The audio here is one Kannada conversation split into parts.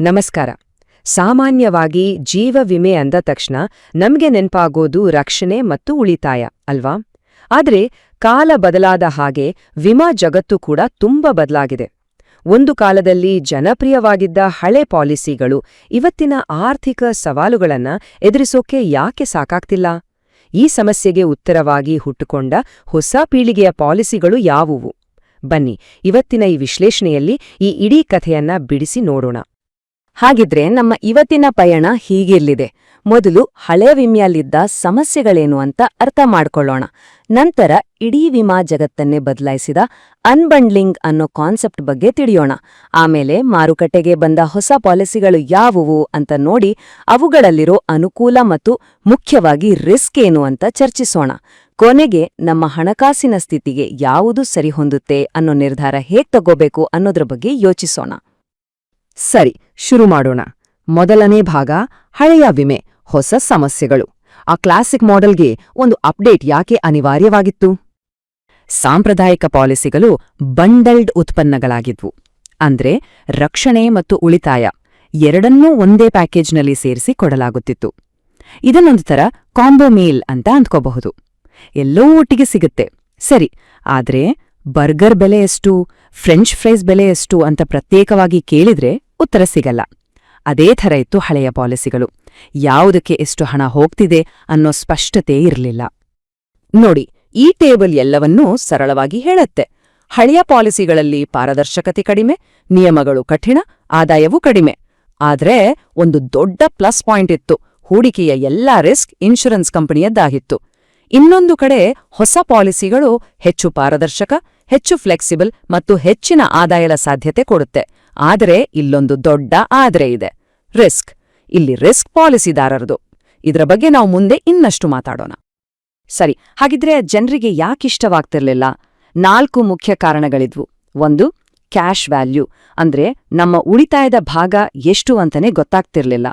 ನಮಸ್ಕಾರ. ಸಾಮಾನ್ಯವಾಗಿ ಜೀವ ವಿಮೆ ಅಂದ ತಕ್ಷಣ ನಮ್ಗೆ ನೆನಪಾಗೋದು ರಕ್ಷಣೆ ಮತ್ತು ಉಳಿತಾಯ, ಅಲ್ವಾ? ಆದರೆ ಕಾಲ ಬದಲಾದ ಹಾಗೆ ವಿಮಾ ಜಗತ್ತು ಕೂಡ ತುಂಬ ಬದಲಾಗಿದೆ. ಒಂದು ಕಾಲದಲ್ಲಿ ಜನಪ್ರಿಯವಾಗಿದ್ದ ಹಳೆ ಪಾಲಿಸಿಗಳು ಇವತ್ತಿನ ಆರ್ಥಿಕ ಸವಾಲುಗಳನ್ನ ಎದುರಿಸೋಕೆ ಯಾಕೆ ಸಾಕಾಗ್ತಿಲ್ಲ? ಈ ಸಮಸ್ಯೆಗೆ ಉತ್ತರವಾಗಿ ಹುಟ್ಟುಕೊಂಡ ಹೊಸ ಪೀಳಿಗೆಯ ಪಾಲಿಸಿಗಳು ಯಾವುವು? ಬನ್ನಿ, ಇವತ್ತಿನ ಈ ವಿಶ್ಲೇಷಣೆಯಲ್ಲಿ ಈ ಇಡೀ ಕಥೆಯನ್ನ ಬಿಡಿಸಿ ನೋಡೋಣ. ಹಾಗಿದ್ರೆ ನಮ್ಮ ಇವತ್ತಿನ ಪಯಣ ಹೀಗಿರ್ಲಿದೆ. ಮೊದಲು ಹಳೆ ವಿಮೆಯಲ್ಲಿದ್ದ ಸಮಸ್ಯೆಗಳೇನು ಅಂತ ಅರ್ಥ ಮಾಡ್ಕೊಳ್ಳೋಣ. ನಂತರ ಇಡೀ ವಿಮಾ ಜಗತ್ತನ್ನೇ ಬದಲಾಯಿಸಿದ ಅನ್ಬಂಡ್ಲಿಂಗ್ ಅನ್ನೋ ಕಾನ್ಸೆಪ್ಟ್ ಬಗ್ಗೆ ತಿಳಿಯೋಣ. ಆಮೇಲೆ ಮಾರುಕಟ್ಟೆಗೆ ಬಂದ ಹೊಸ ಪಾಲಿಸಿಗಳು ಯಾವುವು ಅಂತ ನೋಡಿ ಅವುಗಳಲ್ಲಿರೋ ಅನುಕೂಲ ಮತ್ತು ಮುಖ್ಯವಾಗಿ ರಿಸ್ಕ್ ಏನು ಅಂತ ಚರ್ಚಿಸೋಣ. ಕೊನೆಗೆ ನಮ್ಮ ಹಣಕಾಸಿನ ಸ್ಥಿತಿಗೆ ಯಾವುದು ಸರಿಹೊಂದುತ್ತೆ ಅನ್ನೋ ನಿರ್ಧಾರ ಹೇಗ್ ತಗೋಬೇಕು ಅನ್ನೋದ್ರ ಬಗ್ಗೆ ಯೋಚಿಸೋಣ. ಸರಿ, ಶುರು ಮಾಡೋಣ. ಮೊದಲನೇ ಭಾಗ, ಹಳೆಯ ವಿಮೆ, ಹೊಸ ಸಮಸ್ಯೆಗಳು. ಆ ಕ್ಲಾಸಿಕ್ ಮಾಡೆಲ್ಗೆ ಒಂದು ಅಪ್ಡೇಟ್ ಯಾಕೆ ಅನಿವಾರ್ಯವಾಗಿತ್ತು? ಸಾಂಪ್ರದಾಯಿಕ ಪಾಲಿಸಿಗಳು ಬಂಡಲ್ಡ್ ಉತ್ಪನ್ನಗಳಾಗಿದ್ವು. ಅಂದ್ರೆ ರಕ್ಷಣೆ ಮತ್ತು ಉಳಿತಾಯ ಎರಡನ್ನೂ ಒಂದೇ ಪ್ಯಾಕೇಜ್ನಲ್ಲಿ ಸೇರಿಸಿ ಕೊಡಲಾಗುತ್ತಿತ್ತು. ಇದನ್ನೊಂದು ಥರ ಕಾಂಬೋ ಮೀಲ್ ಅಂತ ಅಂದ್ಕೋಬಹುದು. ಎಲ್ಲೋ ಒಟ್ಟಿಗೆ ಸಿಗುತ್ತೆ. ಸರಿ, ಆದ್ರೆ ಬರ್ಗರ್ ಬೆಲೆ ಎಷ್ಟು? ಫ್ರೆಂಚ್ ಫ್ರೈಸ್ ಬೆಲೆ ಎಷ್ಟು ಅಂತ ಪ್ರತ್ಯೇಕವಾಗಿ ಕೇಳಿದ್ರೆ ಉತ್ತರ ಸಿಗಲ್ಲ. ಅದೇ ಥರ ಇತ್ತು ಹಳೆಯ ಪಾಲಿಸಿಗಳು. ಯಾವುದಕ್ಕೆ ಎಷ್ಟು ಹಣ ಹೋಗ್ತಿದೆ ಅನ್ನೋ ಸ್ಪಷ್ಟತೆ ಇರಲಿಲ್ಲ. ನೋಡಿ, ಈ ಟೇಬಲ್ ಎಲ್ಲವನ್ನೂ ಸರಳವಾಗಿ ಹೇಳತ್ತೆ. ಹಳೆಯ ಪಾಲಿಸಿಗಳಲ್ಲಿ ಪಾರದರ್ಶಕತೆ ಕಡಿಮೆ, ನಿಯಮಗಳು ಕಠಿಣ, ಆದಾಯವೂ ಕಡಿಮೆ. ಆದ್ರೆ ಒಂದು ದೊಡ್ಡ ಪ್ಲಸ್ ಪಾಯಿಂಟ್ ಇತ್ತು. ಹೂಡಿಕೆಯ ಎಲ್ಲಾ ರಿಸ್ಕ್ ಇನ್ಶೂರೆನ್ಸ್ ಕಂಪನಿಯದ್ದಾಗಿತ್ತು. ಇನ್ನೊಂದು ಕಡೆ ಹೊಸ ಪಾಲಿಸಿಗಳು ಹೆಚ್ಚು ಪಾರದರ್ಶಕ, ಹೆಚ್ಚು ಫ್ಲೆಕ್ಸಿಬಲ್ ಮತ್ತು ಹೆಚ್ಚಿನ ಆದಾಯದ ಸಾಧ್ಯತೆ ಕೊಡುತ್ತೆ. ಆದರೆ ಇಲ್ಲೊಂದು ದೊಡ್ಡ ಆದರೆ ಇದೆ. ರಿಸ್ಕ್. ಇಲ್ಲಿ ರಿಸ್ಕ್ ಪಾಲಿಸಿದಾರರದು. ಇದರ ಬಗ್ಗೆ ನಾವು ಮುಂದೆ ಇನ್ನಷ್ಟು ಮಾತಾಡೋಣ. ಸರಿ, ಹಾಗಿದ್ರೆ ಜನರಿಗೆ ಯಾಕಿಷ್ಟವಾಗ್ತಿರ್ಲಿಲ್ಲ? ನಾಲ್ಕು ಮುಖ್ಯ ಕಾರಣಗಳಿದ್ವು. ಒಂದು, ಕ್ಯಾಶ್ ವ್ಯಾಲ್ಯೂ. ಅಂದ್ರೆ ನಮ್ಮ ಉಳಿತಾಯದ ಭಾಗ ಎಷ್ಟು ಅಂತನೇ ಗೊತ್ತಾಗ್ತಿರ್ಲಿಲ್ಲ.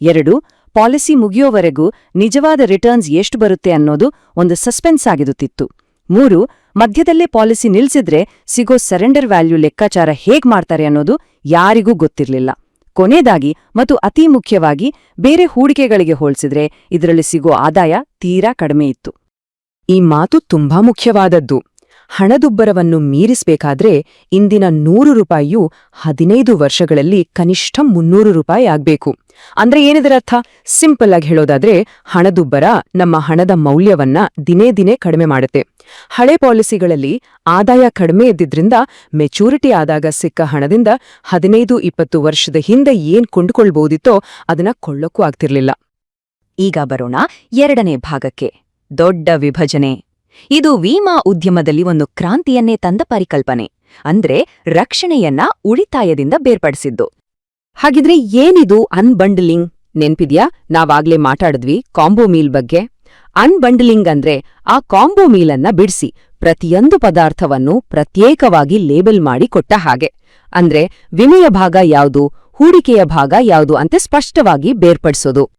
ಎರಡು ಪಾಲಿಸಿ ಮುಗಿಯೋವರೆಗೂ ನಿಜವಾದ ರಿಟರ್ನ್ಸ್ ಎಷ್ಟು ಬರುತ್ತೆ ಅನ್ನೋದು ಒಂದು ಸಸ್ಪೆನ್ಸ್ ಆಗಿರುತ್ತಿತ್ತು. ಮೂರು, ಮಧ್ಯದಲ್ಲೇ ಪಾಲಿಸಿ ನಿಲ್ಸಿದ್ರೆ ಸಿಗೋ ಸರೆಂಡರ್ ವ್ಯಾಲ್ಯೂ ಲೆಕ್ಕಾಚಾರ ಹೇಗ್ ಮಾಡ್ತಾರೆ ಅನ್ನೋದು ಯಾರಿಗೂ ಗೊತ್ತಿರಲಿಲ್ಲ. ಕೊನೆಯದಾಗಿ ಮತ್ತು ಅತಿ ಮುಖ್ಯವಾಗಿ ಬೇರೆ ಹೂಡಿಕೆಗಳಿಗೆ ಹೋಲಿಸಿದ್ರೆ ಇದರಲ್ಲಿ ಸಿಗೋ ಆದಾಯ ತೀರಾ ಕಡಿಮೆ ಇತ್ತು. ಈ ಮಾತು ತುಂಬಾ ಮುಖ್ಯವಾದದ್ದು. ಹಣದುಬ್ಬರವನ್ನು ಮೀರಿಸಬೇಕಾದ್ರೆ ಇಂದಿನ ನೂರು ರೂಪಾಯಿಯು ಹದಿನೈದು ವರ್ಷಗಳಲ್ಲಿ ಕನಿಷ್ಠ ಮುನ್ನೂರು ರೂಪಾಯಿ ಆಗ್ಬೇಕು. ಅಂದ್ರೆ ಏನಿದರರ್ಥ? ಸಿಂಪಲ್ ಆಗಿ ಹೇಳೋದಾದ್ರೆ ಹಣದುಬ್ಬರ ನಮ್ಮ ಹಣದ ಮೌಲ್ಯವನ್ನ ದಿನೇ ದಿನೇ ಕಡಿಮೆ ಮಾಡುತ್ತೆ. ಹಳೆ ಪಾಲಿಸಿಗಳಲ್ಲಿ ಆದಾಯ ಕಡಿಮೆ ಇದ್ದಿದ್ರಿಂದ ಮೆಚೂರಿಟಿ ಆದಾಗ ಸಿಕ್ಕ ಹಣದಿಂದ ಹದಿನೈದು ಇಪ್ಪತ್ತು ವರ್ಷದ ಹಿಂದೆ ಏನ್ ಕೊಂಡುಕೊಳ್ಬೋದಿತ್ತೋ ಅದನ್ನ ಕೊಳ್ಳೋಕ್ಕೂ ಆಗ್ತಿರ್ಲಿಲ್ಲ. ಈಗ ಬರೋಣ ಎರಡನೇ ಭಾಗಕ್ಕೆ. ದೊಡ್ಡ ವಿಭಜನೆ. ಇದು ವಿಮಾ ಉದ್ಯಮದಲ್ಲಿ ಒಂದು ಕ್ರಾಂತಿಯನ್ನೇ ತಂದ ಪರಿಕಲ್ಪನೆ, ಅಂದ್ರೆ ರಕ್ಷಣೆಯನ್ನ ಉಳಿತಾಯದಿಂದ ಬೇರ್ಪಡಿಸಿದ್ದು. ಹಾಗಿದ್ರೆ ಏನಿದು ಅನ್ಬಂಡಲಿಂಗ್? ನೆನ್ಪಿದ್ಯಾ? ನಾವಾಗ್ಲೇ ಮಾತಾಡಿದ್ವಿ ಕಾಂಬೋ ಮೀಲ್ ಬಗ್ಗೆ. ಅನ್ಬಂಡಲಿಂಗ್ ಅಂದ್ರೆ ಆ ಕಾಂಬೋ ಮೀಲನ್ನ ಬಿಡಿಸಿ ಪ್ರತಿಯೊಂದು ಪದಾರ್ಥವನ್ನು ಪ್ರತ್ಯೇಕವಾಗಿ ಲೇಬಲ್ ಮಾಡಿ ಕೊಟ್ಟ ಹಾಗೆ. ಅಂದ್ರೆ ವಿಮೆಯ ಭಾಗ ಯಾವುದು, ಹೂಡಿಕೆಯ ಭಾಗ ಯಾವುದು ಅಂತ ಸ್ಪಷ್ಟವಾಗಿ ಬೇರ್ಪಡಿಸೋದು.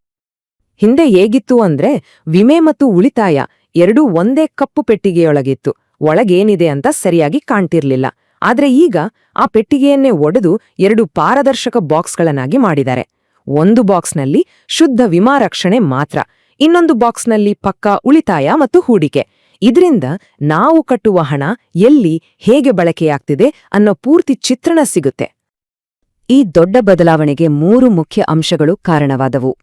ಹಿಂದೆ ಹೇಗಿತ್ತು ಅಂದ್ರೆ ವಿಮೆ ಮತ್ತು ಉಳಿತಾಯ ಎರಡೂ ಒಂದೇ ಕಪ್ಪು ಪೆಟ್ಟಿಗೆಯೊಳಗಿತ್ತು. ಒಳಗೇನಿದೆ ಅಂತ ಸರಿಯಾಗಿ ಕಾಣ್ತಿರ್ಲಿಲ್ಲ. ಆದ್ರೆ ಈಗ ಆ ಪೆಟ್ಟಿಗೆಯನ್ನೇ ಒಡೆದು ಎರಡು ಪಾರದರ್ಶಕ ಬಾಕ್ಸ್ಗಳನ್ನಾಗಿ ಮಾಡಿದ್ದಾರೆ. ಒಂದು ಬಾಕ್ಸ್ನಲ್ಲಿ ಶುದ್ಧ ವಿಮಾ ರಕ್ಷಣೆ ಮಾತ್ರ. ಇನ್ನೊಂದು ಬಾಕ್ಸ್ನಲ್ಲಿ ಪಕ್ಕಾ ಉಳಿತಾಯ ಮತ್ತು ಹೂಡಿಕೆ. ಇದರಿಂದ ನಾವು ಕಟ್ಟುವ ಹಣ ಎಲ್ಲಿ ಹೇಗೆ ಬಳಕೆಯಾಗ್ತಿದೆ ಅನ್ನೋ ಪೂರ್ತಿ ಚಿತ್ರಣ ಸಿಗುತ್ತೆ. ಈ ದೊಡ್ಡ ಬದಲಾವಣೆಗೆ ಮೂರು ಮುಖ್ಯ ಅಂಶಗಳು ಕಾರಣವಾದವು.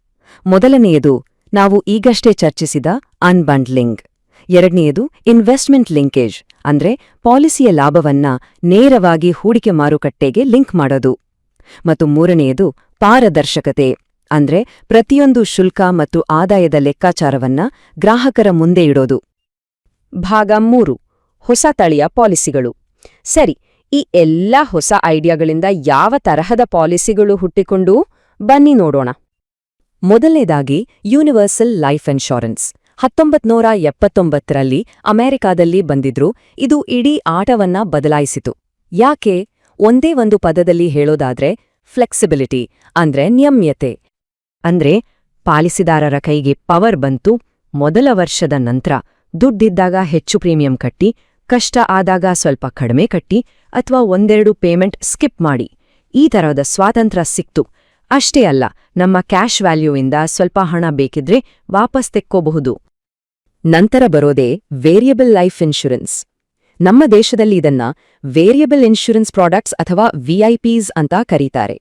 ಮೊದಲನೆಯದು ನಾವು ಈಗಷ್ಟೇ ಚರ್ಚಿಸಿದ ಅನ್ಬಂಡ್ಲಿಂಗ್. ಎರಡನೆಯದು ಇನ್ವೆಸ್ಟ್ಮೆಂಟ್ ಲಿಂಕೇಜ್, ಅಂದ್ರೆ ಪಾಲಿಸಿಯ ಲಾಭವನ್ನ ನೇರವಾಗಿ ಹೂಡಿಕೆ ಮಾರುಕಟ್ಟೆಗೆ ಲಿಂಕ್ ಮಾಡೋದು. ಮತ್ತು ಮೂರನೆಯದು ಪಾರದರ್ಶಕತೆ, ಅಂದ್ರೆ ಪ್ರತಿಯೊಂದು ಶುಲ್ಕ ಮತ್ತು ಆದಾಯದ ಲೆಕ್ಕಾಚಾರವನ್ನ ಗ್ರಾಹಕರ ಮುಂದೆ ಇಡೋದು. ಭಾಗ ಮೂರು, ಹೊಸ ತಳಿಯ ಪಾಲಿಸಿಗಳು. ಸರಿ, ಈ ಎಲ್ಲ ಹೊಸ ಐಡಿಯಾಗಳಿಂದ ಯಾವ ತರಹದ ಪಾಲಿಸಿಗಳು ಹುಟ್ಟಿಕೊಂಡು? ಬನ್ನಿ ನೋಡೋಣ. ಮೊದಲನೇದಾಗಿ ಯೂನಿವರ್ಸಲ್ ಲೈಫ್ ಇನ್ಶೂರೆನ್ಸ್. ಹತ್ತೊಂಬತ್ನೂರ ಎಪ್ಪತ್ತೊಂಬತ್ತರಲ್ಲಿ ಅಮೆರಿಕಾದಲ್ಲಿ ಬಂದಿದ್ರು, ಇದು ಇಡೀ ಆಟವನ್ನ ಬದಲಾಯಿಸಿತು. ಯಾಕೆ? ಒಂದೇ ಒಂದು ಪದದಲ್ಲಿ ಹೇಳೋದಾದ್ರೆ ಫ್ಲೆಕ್ಸಿಬಿಲಿಟಿ, ಅಂದ್ರೆ ನಿಯಮ್ಯತೆ ಅಂದ್ರೆ ಪಾಲಿಸಿದಾರರ ಕೈಗೆ ಪವರ್ ಬಂತು, ಮೊದಲ ವರ್ಷದ ನಂತರ ದುಡ್ಡಿದ್ದಾಗ ಹೆಚ್ಚು ಪ್ರೀಮಿಯಂ ಕಟ್ಟಿ, ಕಷ್ಟ ಆದಾಗ ಸ್ವಲ್ಪ ಕಡಿಮೆ ಕಟ್ಟಿ, ಅಥವಾ ಒಂದೆರಡು ಪೇಮೆಂಟ್ ಸ್ಕಿಪ್ ಮಾಡಿ. ಈ ತರಹದ ಸ್ವಾತಂತ್ರ್ಯ ಸಿಕ್ತು. ಅಷ್ಟೇ ಅಲ್ಲ, ನಮ್ಮ ಕ್ಯಾಶ್ ವ್ಯಾಲ್ಯೂಯಿಂದ ಸ್ವಲ್ಪ ಹಣ ಬೇಕಿದ್ರೆ ವಾಪಸ್ ತೆಕ್ಕೋಬಹುದು. ನಂತರ ಬರೋದೇ ವೇರಿಯಬಲ್ ಲೈಫ್ ಇನ್ಶೂರೆನ್ಸ್. ನಮ್ಮ ದೇಶದಲ್ಲಿ ಇದನ್ನ ವೇರಿಯಬಲ್ ಇನ್ಶೂರೆನ್ಸ್ ಪ್ರಾಡಕ್ಟ್ಸ್ ಅಥವಾ ವಿಐಪಿಸ್ ಅಂತ ಕರೀತಾರೆ.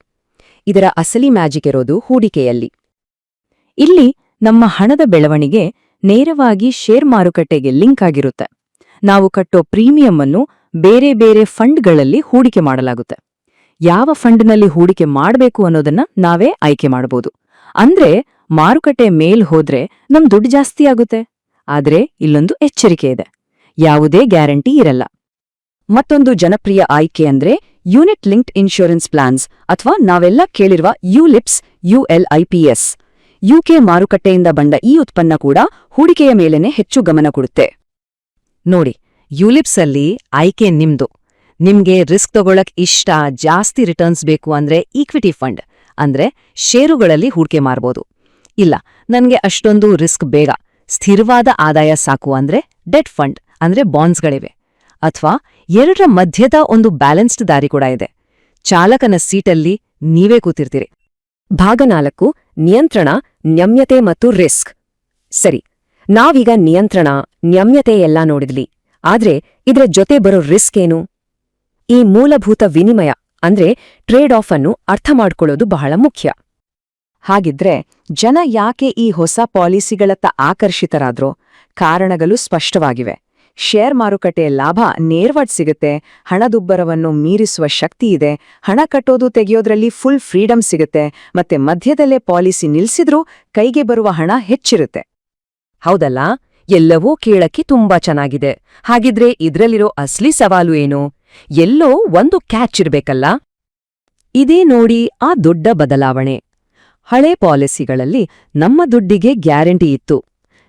ಇದರ ಅಸಲಿ ಮ್ಯಾಜಿಕ್ ಇರೋದು ಹೂಡಿಕೆಯಲ್ಲಿ. ಇಲ್ಲಿ ನಮ್ಮ ಹಣದ ಬೆಳವಣಿಗೆ ನೇರವಾಗಿ ಶೇರ್ ಮಾರುಕಟ್ಟೆಗೆ ಲಿಂಕ್ ಆಗಿರುತ್ತೆ. ನಾವು ಕಟ್ಟೋ ಪ್ರೀಮಿಯಂ ಅನ್ನು ಬೇರೆ ಬೇರೆ ಫಂಡ್ಗಳಲ್ಲಿ ಹೂಡಿಕೆ ಮಾಡಲಾಗುತ್ತೆ. ಯಾವ ಫಂಡ್ನಲ್ಲಿ ಹೂಡಿಕೆ ಮಾಡಬೇಕು ಅನ್ನೋದನ್ನ ನಾವೇ ಆಯ್ಕೆ ಮಾಡಬಹುದು ಅಂದ್ರೆ ಮಾರುಕಟ್ಟೆ ಮೇಲ್ ಹೋದ್ರೆ ನಮ್ ದುಡ್ಡು ಜಾಸ್ತಿ ಆಗುತ್ತೆ. ಆದ್ರೆ ಇಲ್ಲೊಂದು ಎಚ್ಚರಿಕೆ ಇದೆ. ಯಾವುದೇ ಗ್ಯಾರಂಟಿ ಇರಲ್ಲ. ಮತ್ತೊಂದು ಜನಪ್ರಿಯ ಆಯ್ಕೆ ಅಂದ್ರೆ ಯೂನಿಟ್ ಲಿಂಕ್ಡ್ ಇನ್ಶೂರೆನ್ಸ್ ಪ್ಲಾನ್ಸ್ ಅಥವಾ ನಾವೆಲ್ಲ ಕೇಳಿರುವ ಯುಲಿಪ್ಸ್, ಯುಎಲ್ಐಪಿಎಸ್. ಯುಕೆ ಮಾರುಕಟ್ಟೆಯಿಂದ ಬಂದ ಈ ಉತ್ಪನ್ನ ಕೂಡ ಹೂಡಿಕೆಯ ಮೇಲೆನೆ ಹೆಚ್ಚು ಗಮನ ಕೊಡುತ್ತೆ. ನೋಡಿ ಯುಲಿಪ್ಸ್ ಅಲ್ಲಿ ಆಯ್ಕೆ ನಿಮ್ದು. ನಿಮ್ಗೆ ರಿಸ್ಕ್ ತಗೊಳಕ್ ಇಷ್ಟ ಜಾಸ್ತಿ ರಿಟರ್ನ್ಸ್ ಬೇಕು ಅಂದ್ರೆ ಈಕ್ವಿಟಿ ಫಂಡ್, ಅಂದ್ರೆ ಷೇರುಗಳಲ್ಲಿ ಹೂಡಿಕೆ ಮಾಡ್ಬೋದು. ಇಲ್ಲ, ನನಗೆ ಅಷ್ಟೊಂದು ರಿಸ್ಕ್ ಬೇಗ. ಸ್ಥಿರವಾದ ಆದಾಯ ಸಾಕು ಅಂದ್ರೆ ಡೆಟ್ ಫಂಡ್, ಅಂದ್ರೆ ಬಾಂಡ್ಸ್ಗಳಿವೆ. ಅಥವಾ ಎರಡರ ಮಧ್ಯದ ಒಂದು ಬ್ಯಾಲೆನ್ಸ್ಡ್ ದಾರಿ ಕೂಡ ಇದೆ. ಚಾಲಕನ ಸೀಟಲ್ಲಿ ನೀವೇ ಕೂತಿರ್ತೀರಿ. ಭಾಗ ನಾಲ್ಕು, ನಿಯಂತ್ರಣ, ನಮ್ಯತೆ ಮತ್ತು ರಿಸ್ಕ್. ಸರಿ, ನಾವೀಗ ನಿಯಂತ್ರಣ, ನಮ್ಯತೆ ಎಲ್ಲ ನೋಡಿದ್ಲಿ ಆದ್ರೆ ಇದ್ರ ಜೊತೆ ಬರೋ ರಿಸ್ಕ್ ಏನು? ಈ ಮೂಲಭೂತ ವಿನಿಮಯ ಅಂದ್ರೆ ಟ್ರೇಡ್ ಆಫ್ ಅನ್ನು ಅರ್ಥ ಮಾಡ್ಕೊಳ್ಳೋದು ಬಹಳ ಮುಖ್ಯ. ಹಾಗಿದ್ರೆ ಜನ ಯಾಕೆ ಈ ಹೊಸ ಪಾಲಿಸಿಗಳತ್ತ ಆಕರ್ಷಿತರಾದ್ರೋ ಕಾರಣಗಳು ಸ್ಪಷ್ಟವಾಗಿವೆ. ಶೇರ್ ಮಾರುಕಟ್ಟೆಯ ಲಾಭ ನೇರವಾಡ್ ಸಿಗುತ್ತೆ, ಹಣದುಬ್ಬರವನ್ನು ಮೀರಿಸುವ ಶಕ್ತಿ ಇದೆ, ಹಣ ಕಟ್ಟೋದು ತೆಗೆಯೋದ್ರಲ್ಲಿ ಫುಲ್ ಫ್ರೀಡಂ ಸಿಗುತ್ತೆ, ಮತ್ತೆ ಮಧ್ಯದಲ್ಲೇ ಪಾಲಿಸಿ ನಿಲ್ಸಿದ್ರೂ ಕೈಗೆ ಬರುವ ಹಣ ಹೆಚ್ಚಿರುತ್ತೆ. ಹೌದಲ್ಲ? ಎಲ್ಲವೂ ಕೇಳಕ್ಕೆ ತುಂಬಾ ಚೆನ್ನಾಗಿದೆ. ಹಾಗಿದ್ರೆ ಇದ್ರಲ್ಲಿರೋ ಅಸ್ಲಿ ಸವಾಲು ಏನು? ಎಲ್ಲೋ ಒಂದು ಕ್ಯಾಚ್ ಇರಬೇಕಲ್ಲ? ಇದೇ ನೋಡಿ ಆ ದೊಡ್ಡ ಬದಲಾವಣೆ. ಹಳೆ ಪಾಲಿಸಿಗಳಲ್ಲಿ ನಮ್ಮ ದುಡ್ಡಿಗೆ ಗ್ಯಾರಂಟಿ ಇತ್ತು.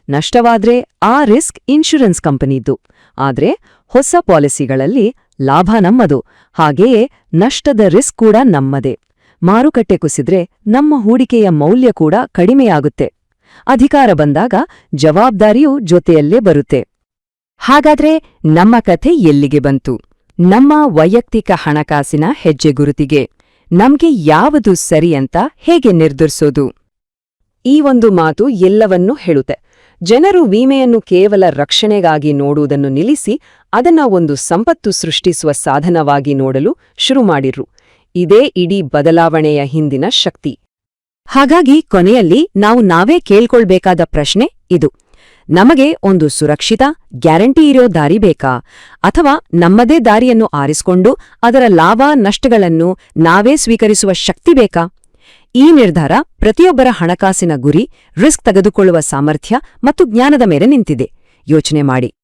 ನಷ್ಟವಾದ್ರೆ ಆ ರಿಸ್ಕ್ ಇನ್ಶೂರೆನ್ಸ್ ಕಂಪನಿದ್ದು ಆದ್ರೆ ಹೊಸ ಪಾಲಿಸಿಗಳಲ್ಲಿ ಲಾಭ ನಮ್ಮದು. ಹಾಗೆಯೇ ನಷ್ಟದ ರಿಸ್ಕ್ ಕೂಡ ನಮ್ಮದೇ. ಮಾರುಕಟ್ಟೆ ಕುಸಿದ್ರೆ ನಮ್ಮ ಹೂಡಿಕೆಯ ಮೌಲ್ಯ ಕೂಡ ಕಡಿಮೆಯಾಗುತ್ತೆ. ಅಧಿಕಾರ ಬಂದಾಗ ಜವಾಬ್ದಾರಿಯೂ ಜೊತೆಯಲ್ಲೇ ಬರುತ್ತೆ. ಹಾಗಾದ್ರೆ ನಮ್ಮ ಕಥೆ ಎಲ್ಲಿಗೆ ಬಂತು? ನಮ್ಮ ವೈಯಕ್ತಿಕ ಹಣಕಾಸಿನ ಹೆಜ್ಜೆಗುರುತಿಗೆ ನಮ್ಗೆ ಯಾವುದು ಸರಿ ಅಂತ ಹೇಗೆ ನಿರ್ಧರಿಸೋದು? ಈ ಒಂದು ಮಾತು ಎಲ್ಲವನ್ನೂ ಹೇಳುತ್ತೆ. ಜನರು ವಿಮೆಯನ್ನು ಕೇವಲ ರಕ್ಷಣೆಗಾಗಿ ನೋಡುವುದನ್ನು ನಿಲ್ಲಿಸಿ, ಅದನ್ನ ಒಂದು ಸಂಪತ್ತು ಸೃಷ್ಟಿಸುವ ಸಾಧನವಾಗಿ ನೋಡಲು ಶುರು ಮಾಡಿರು ಇದೇ ಇಡೀ ಬದಲಾವಣೆಯ ಹಿಂದಿನ ಶಕ್ತಿ. ಹಾಗಾಗಿ ಕೊನೆಯಲ್ಲಿ ನಾವು ನಾವೇ ಕೇಳ್ಕೊಳ್ಬೇಕಾದ ಪ್ರಶ್ನೆ ಇದು. ನಮಗೆ ಒಂದು ಸುರಕ್ಷಿತ ಗ್ಯಾರಂಟಿ ಇರೋ ದಾರಿ ಬೇಕಾ? ಅಥವಾ ನಮ್ಮದೇ ದಾರಿಯನ್ನು ಆರಿಸಿಕೊಂಡು ಅದರ ಲಾಭ ನಷ್ಟಗಳನ್ನು ನಾವೇ ಸ್ವೀಕರಿಸುವ ಶಕ್ತಿ ಬೇಕಾ? ಈ ನಿರ್ಧಾರ ಪ್ರತಿಯೊಬ್ಬರ ಹಣಕಾಸಿನ ಗುರಿ, ರಿಸ್ಕ್ ತೆಗೆದುಕೊಳ್ಳುವ ಸಾಮರ್ಥ್ಯ ಮತ್ತು ಜ್ಞಾನದ ಮೇಲೆ ನಿಂತಿದೆ. ಯೋಚನೆ ಮಾಡಿ.